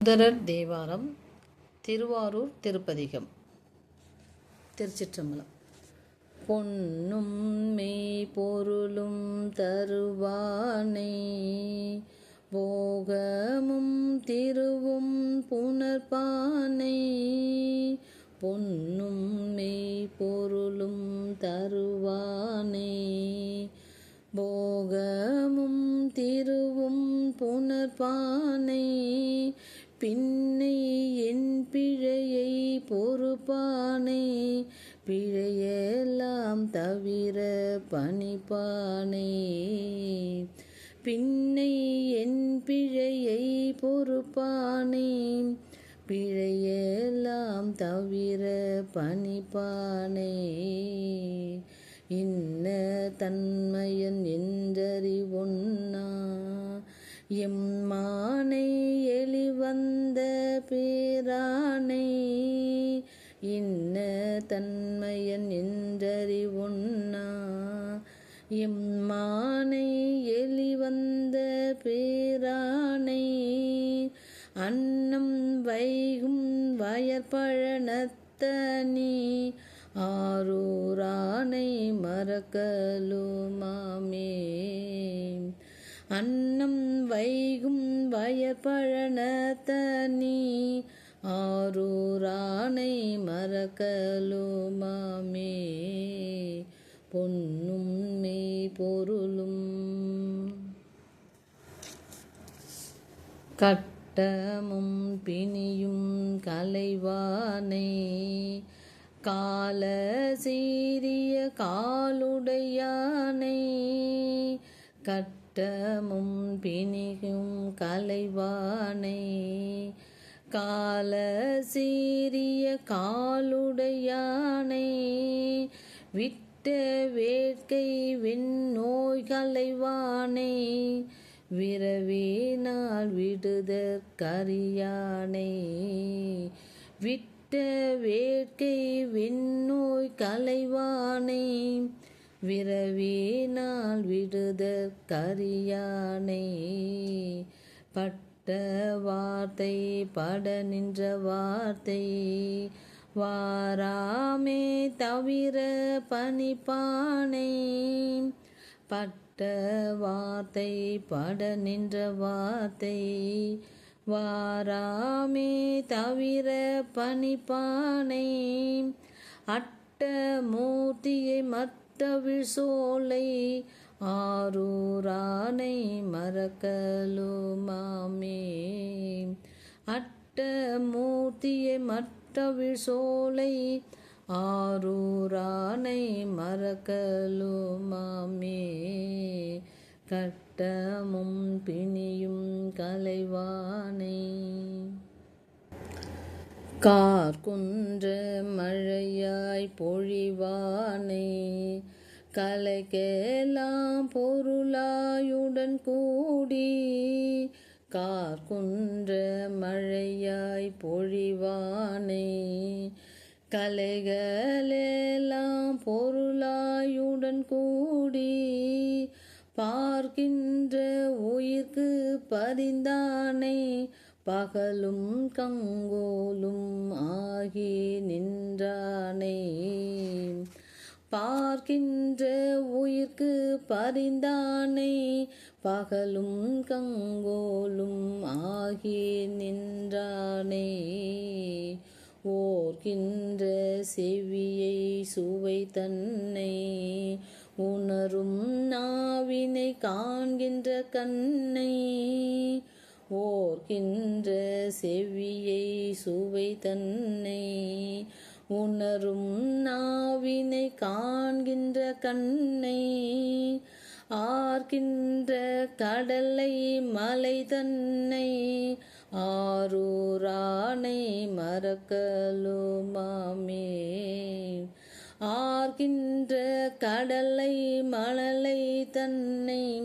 சுந்தரர் தேவாரம் திருவாரூர் திருப்பதிகம் திருச்சிற்றம்பலம். பொன்னும் மெய் பொருளும் தருவானை போகமும் திருவும் புனர்பானை பொன்னும் மெய் பொருளும் தருவானை போகமும் திருவும் புனர்பானை பின்னை என் பிழையை பொறுப்பானை பிழையெல்லாம் தவிர பணிப்பானை. பின்னை என் பிழையை பொறுப்பானை பிழையெல்லாம் தவிர பணிப்பானை. இன்ன தன்மையன் என்றறிவொன்னா எம்மானை எளிவந்த பேரானை இன்ன தன்மையன் என்றறிவுண்ணா எம்மானை எளிவந்த பேரானை அன்னம் வைகும் வயற்பழனத்தனி ஆரூரானை மறக்கலுமாமே. அன்னம் வைகும் வயற்பழனத்தனி ஆரூரானை மறக்கலுமாமே பொன்னும் மெய் பொருளும். கட்டமும் பிணியும் கலைவானை கால சீரிய காலுடையானை கட்டமும் பிணியும் கலைவானை கால சீரிய காலுடையானை. விட்ட வேட்கை வெண்ணோய் கலைவானை விரவினால் விடுதற்கரியானை. விட்ட வேட்கை வெண்ணோய் கலைவானை விரவினால் விடுதற்கரியானை. பட்ட வார்த்தை பட நின்ற வார்த்தை வாராமே தவிர பணிப்பானை. பட்ட வார்த்தை பட நின்ற வார்த்தை வாராமே தவிர பணிப்பானை. அட்ட மூர்த்தியை மற்றவிழ் சோலை ஆரூரானை மறக்கலுமாமே அட்ட மூர்த்தியை மற்றவிழ் சோலை ஆரூரானை மறக்கலுமாமே கட்டமும் பிணியும் கலைவானை கார்குன்று மழையாய் பொழிவானே. கலைக்கெல்லாம் பொருளாயுடன் கூடி கார்குன்று மழையாய் பொழிவானே. கலைகளெல்லாம் பொருளாயுடன் கூடி பார்க்கின்ற உயிர்க்கு பதிந்தானே. பகலும் கங்கோலும் ஆகி நின்றானே. பார்க்கின்ற உயிர்க்கு பரிந்தானை பகலும் கங்கோலும் ஆகி நின்றானே. ஓர்கின்ற செவியை சுவை தன்னை உணரும் நாவினை காண்கின்ற கண்ணை. ஓர்கின்ற செவியை சுவை தன்னை உணரும் நாவினை காண்கின்ற கண்ணை ஆர்கின்ற கடலை மலை தன்னை ஆரூரானை மறக்கலுமாமே. ஆர்கின்ற கடலை மழலை தன்னை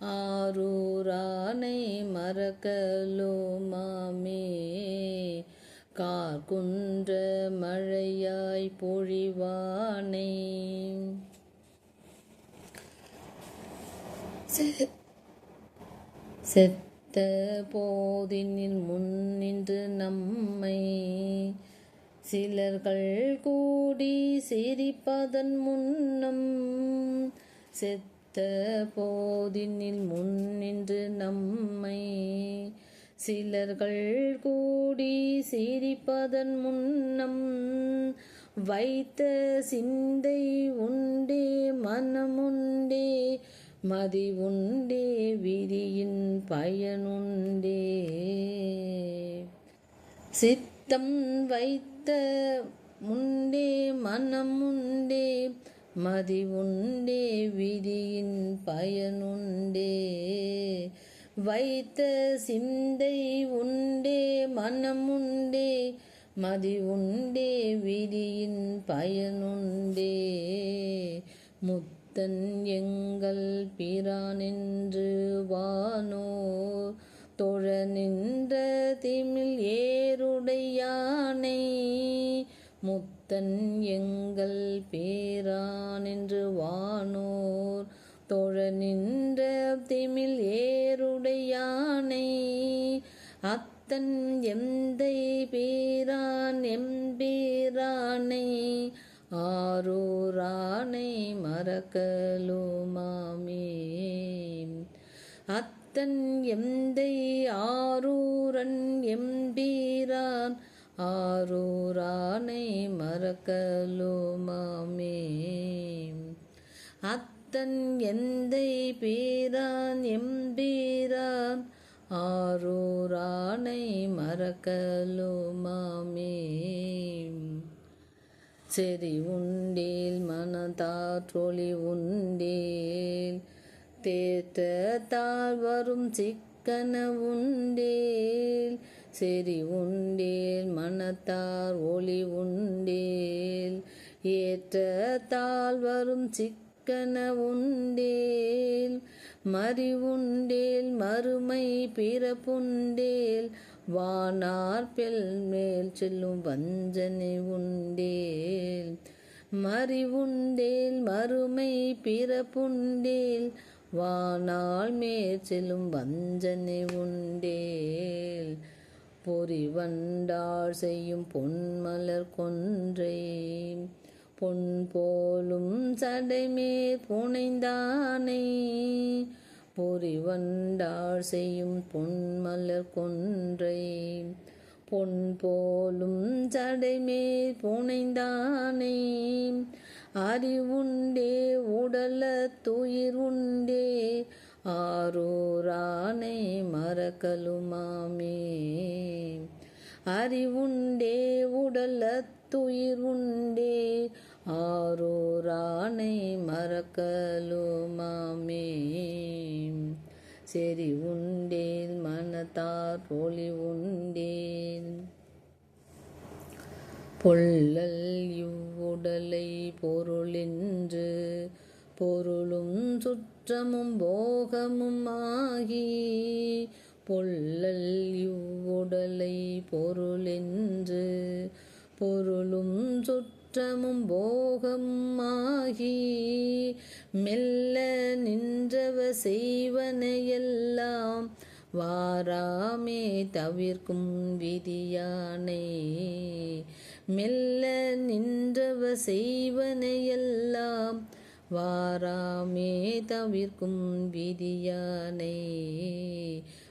ஆரூரானை மறக்கலுமாமே கார்குன்ற மழையாய் பொழிவானை. செத்த போதினில் முன்னின்று நம்மை. சிலர்கள் கூடி சிரிப்பதன் முன்னம் நினைத்த போதினில் முன்னின்று நம்மை. சிலர்கள் கூடி சிரிப்பதன் முன்னம் வைத்த சிந்தை உண்டே மனமுண்டே மதி உண்டே விரியின் பயனுண்டே. சித்தம் வைத்த முண்டே மனமுண்டே மதி உண்டே விதியின் பயனுண்டே. வைத்த சிந்தை உண்டே மனமுண்டே. மதி உண்டே விதியின் பயனுண்டே. முத்தன் எங்கள் பிரானென்று வானோ. தொழ நின்ற திமிழ் ஏருடையானை முத்தன் எங்கள் பேரான் என்று வானோர் தொழ நின்ற திமில் ஏருடையானை அத்தன் எந்தை பேரான் எம்பேரானை ஆரூரானை மறக்கலுமாமே அத்தன் எந்தை ஆரூரன் எம்பீரான் ஆரூரானை மறக்கலுமாமே அத்தன் எந்தை பேரான் எம்பீரான் ஆரூரானை மறக்கலுமாமே செறி உண்டேல் மனதாற்றொளி உண்டேல் தேற்றத்தால் வரும் சிக்கன உண்டேல் செறி உண்டேல் மனத்தார் ஒளி உண்டேல் ஏற்றத்தால் வரும் சிக்கன உண்டேல் மறி உண்டேல் மறுமை பிறப்புண்டேல் வானார் பெல் மேல் செல்லும் வஞ்சனை உண்டேல் மறி உண்டேல் மறுமை பிறப்புண்டேல் வானால் மேல் செல்லும் வஞ்சனை உண்டேல். பொறிவண்டார் செய்யும் பொன்மலர் கொன்றை. பொன் போலும் சடைமேற் புனைந்தானை. பொறிவண்டார் செய்யும் பொன்மலர் கொன்றை. பொன் போலும் சடைமேற் புனைந்தானை. அறிவுண்டே உடல துயிருண்டே ஆரூரானை மறக்கலுமாமே அறிவுண்டே உடல துயிர் உண்டே ஆரூரானை மறக்கலுமாமே செறி உண்டேன் மனத்தார் ஒளி உண்டேன் பொள்ளல் இவ்வுடலை பொருளென்று பொருளும் சுற்றமும் போகமும் ஆகி பொல்லல் இவ்வுடலை பொருளென்று பொருளும் சுற்றமும் போகமும் ஆகி மெல்ல நின்றவ செய்வனையெல்லாம் வாராமே தவிர்க்கும் விதியானை. மெல்ல நின்றவ செய்வனையெல்லாம் வாராமே தவிர்க்கும் விதியானை.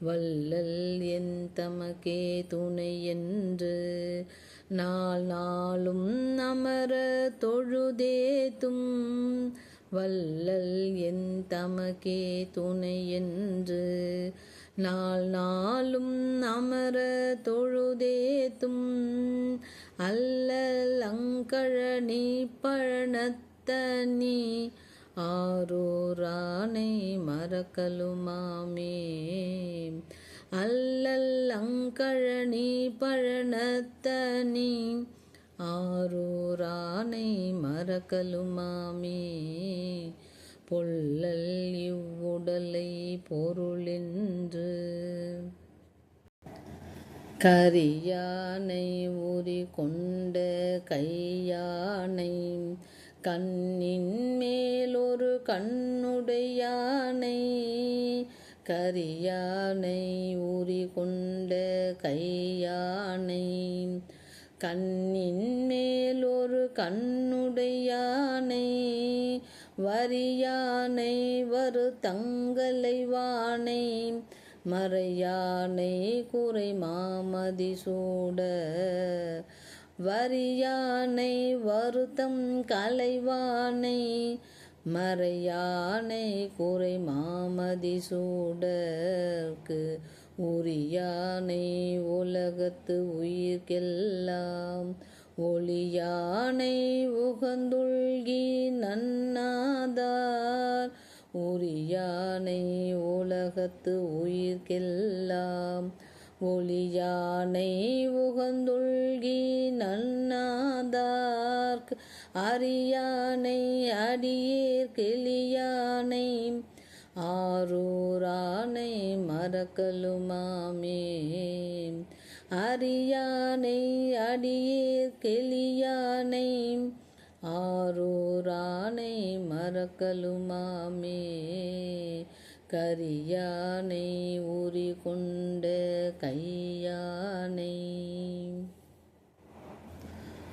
வல்லல் என் தமக்கே துணை என்று. நாள் நாளும் அமர தொழுதேத்தும் வல்லல் என் தமக்கே துணை என்று. நாள் நாளும் அமர தொழுதேத்தும் அல்லல் அங்கழனி பழனத்தனி ஆரூரானை மறக்கலுமாமே. அல்லல் அங்கழனி பழனத்தனி ஆரூரானை மறக்கலுமாமே. பொல்லல் இவ்வுடலை பொருளென்று கரியானை உரி கொண்ட கையானை கண்ணின் மேலொரு கண்ணுடையானை கரியானை ஊறி கொண்ட கையானை. கண்ணின் மேலொரு ஒரு கண்ணுடையானை வரியானை வரு தங்களை வானை. மறையானை குறை மாமதி சூட வரியானை வருத்தம் கலைவானை மறையானை குறை மாமதி சூடர்க்கு உரியானை உலகத்து உயிர்க்கெல்லாம் ஒளியானை உகந்துள்கி நன்னாதார் உரியானை உலகத்து உயிர்க்கெல்லாம் ஒளியானை உகந்துள்கி நன்னாதார்க் அரியானை அடியேர் கிளியானை ஆரூரானை மறக்கலுமாமே. அரியானை அடியேர் கிளியானை ஆரூரானை மறக்கலுமாமே. கரியானை ஊறி கொண்ட கையானை.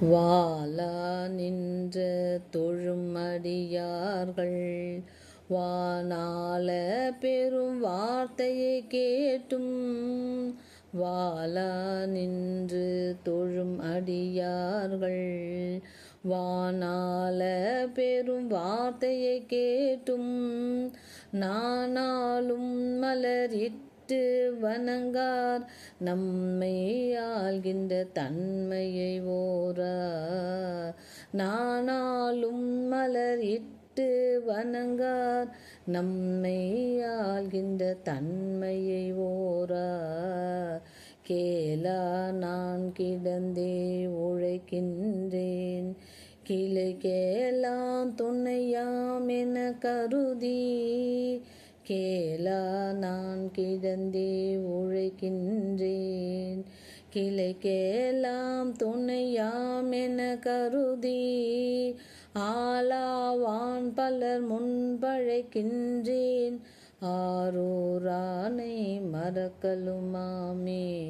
வாலா நின்ற தொழுமடியார்கள் வானால பெரும் வார்த்தையை கேட்டும். வாலா நின்று தொழும் அடியார்கள் வானால பெரும் வார்த்தையை கேட்டும். நானாலும் மலரிட்டு வணங்கார். நம்மை ஆள்கின்ற தன்மையை ஓரார் நானாலும் மலரிட்டு வணங்கார். நம்மை ஆள்கின்ற தன்மையை ஓரார் கேலா நான் கிடந்தே உழைக்கின்றே கிளைகேலாம் துணையாம் என கருதி. கேலா நான் கிடந்தே உழைக்கின்றேன். கிளைகேலாம் துணையாம் என கருதி. ஆலாவான் பலர் முன்பழைக்கின்றேன். ஆரூரானை மறக்கலுமாமே.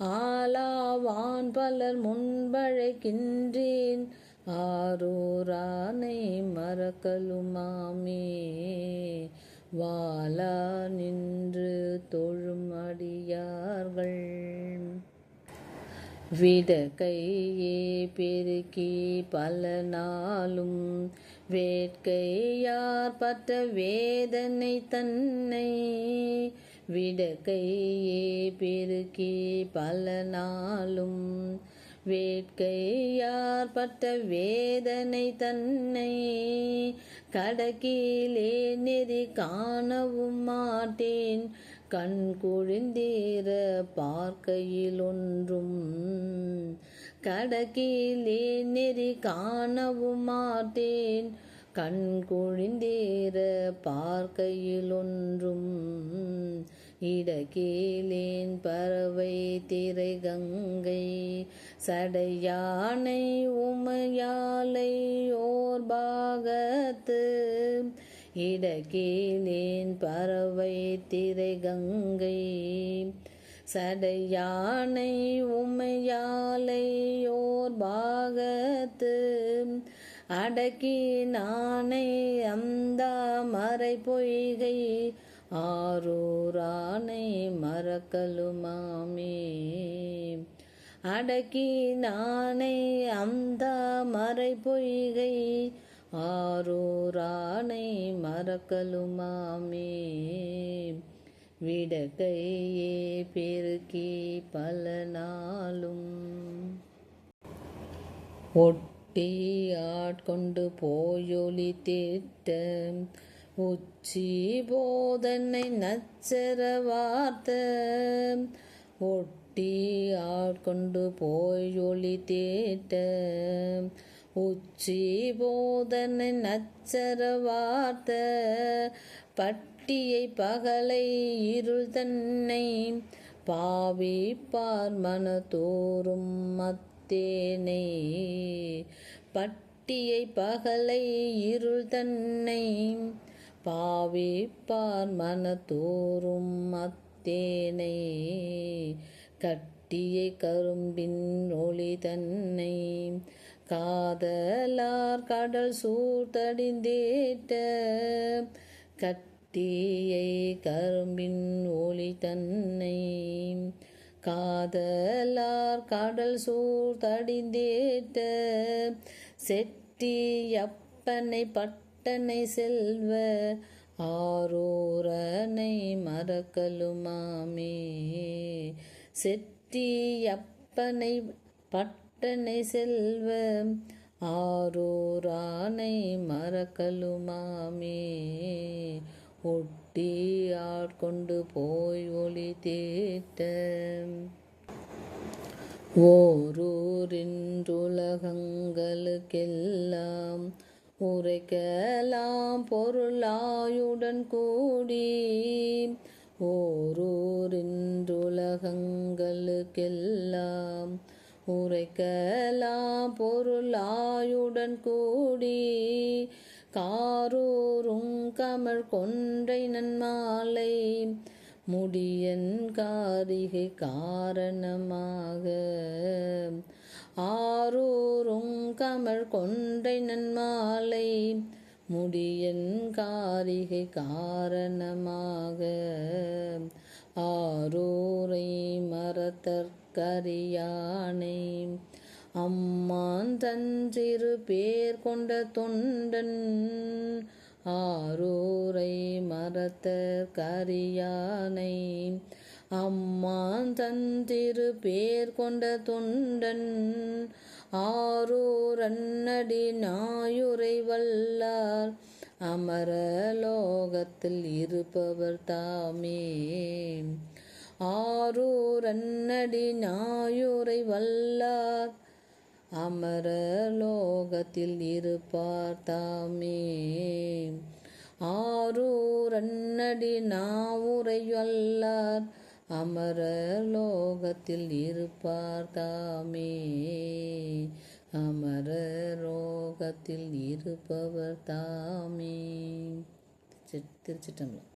ஆலாவான் பலர் முன்பழைக்கின்றேன். ஆரூரானை மறக்கலுமாமே. வாலா நின்று தொழும் அடியார்கள். விட பெருக்கி பல நாளும் வேட்கையார் பற்ற வேதனை தன்னை விடக்கையே பெருக்கி பல நாளும் வேட்கையார் பட்ட வேதனை தன்னை கடக்கிலே நெறி காணவும் மாட்டேன். கண் குழிந்தீர பார்க்கையில் ஒன்றும் கடக்கிலே நெறி காணவும் மாட்டேன். கண் குழிந்தீர பார்க்கையில் ஒன்றும் இடக்கீழேன் பறவை திரை கங்கை சடையானை உமையாலை ஓர் பாகத்து இடக்கீழேன் பறவை திரை கங்கை சடையானை உமையாலை ஓர் பாகத்து அடக்கி நானை அந்த மறை பொய்கை ஆரூரானை மறக்கலுமாமே. அடக்கி நானை அந்த மறை பொய்கை ஆரூரானை மறக்கலுமாமே. விடகையே பெருக்கி பல நாளும் ஒட்டி ஆட்கொண்டு போயொலி திட்ட உச்சி போதனை நச்சர வார்த்த ஒட்டி ஆட்கொண்டு போய் ஒளி தேட்ட. உச்சி போதனை நச்சர வார்த்த பட்டியை பகலை இருள் தன்னை பாவிப்பார் மனதோறும் மத்தேனை பட்டியை பகலை இருள் தன்னை பாவிப்பார் மனதோறும் அத்தேனை. கட்டிய கரும்பின் ஒளி தன்னை. காதலார் கடல் சூழ்த்தடிந்தேட்ட கட்டியை கரும்பின் ஒளி தன்னை. காதலார் கடல் சூழ்த்தடிந்தேட்ட பட்ட பட்டனை செல்வ ஆரோரனை மறக்கலுமாமே. செட்டியப்பனை பட்டனை செல்வ ஆரோரானை மறக்கலுமாமே. ஒட்டி ஆட்கொண்டு போய் ஒளி தேட்ட ஓரூரின்றுலகங்களுக்கெல்லாம் உரைக்கலாம் பொருளாயுடன் கூடி ஓரூரின்றுலகங்களுக்கெல்லாம் உரைக்கலாம் பொருளாயுடன் கூடி காரூரும் கமழ் கொன்றை நன்மாலை முடியன் காரிகை காரணமாக ஆரூரும் கமழ் கொன்றை நன்மாலை முடியன் காரிகை காரணமாக. ஆரூரை மரத்தற்கரியானை அம்மான் தஞ்சிறு பேர் கொண்ட தொண்டன். ஆரூரை மரத்தற்கரியானை அம்மான் தந்திரு பேர் கொண்ட தொண்டன் ஆரூரன்னடி நாயுரை வல்லார். அமரலோகத்தில் இருப்பவர் தாமே ஆரூரன்னடி நாயுரை வல்லார். அமரலோகத்தில் இருப்பார் தாமே ஆரூரன்னடி நாவுரை வல்லார் அமரலோகத்தில் இருப்பார் தாமே. அமரலோகத்தில் இருப்பவர் தாமே. திருச்சிட்டம்பலம்.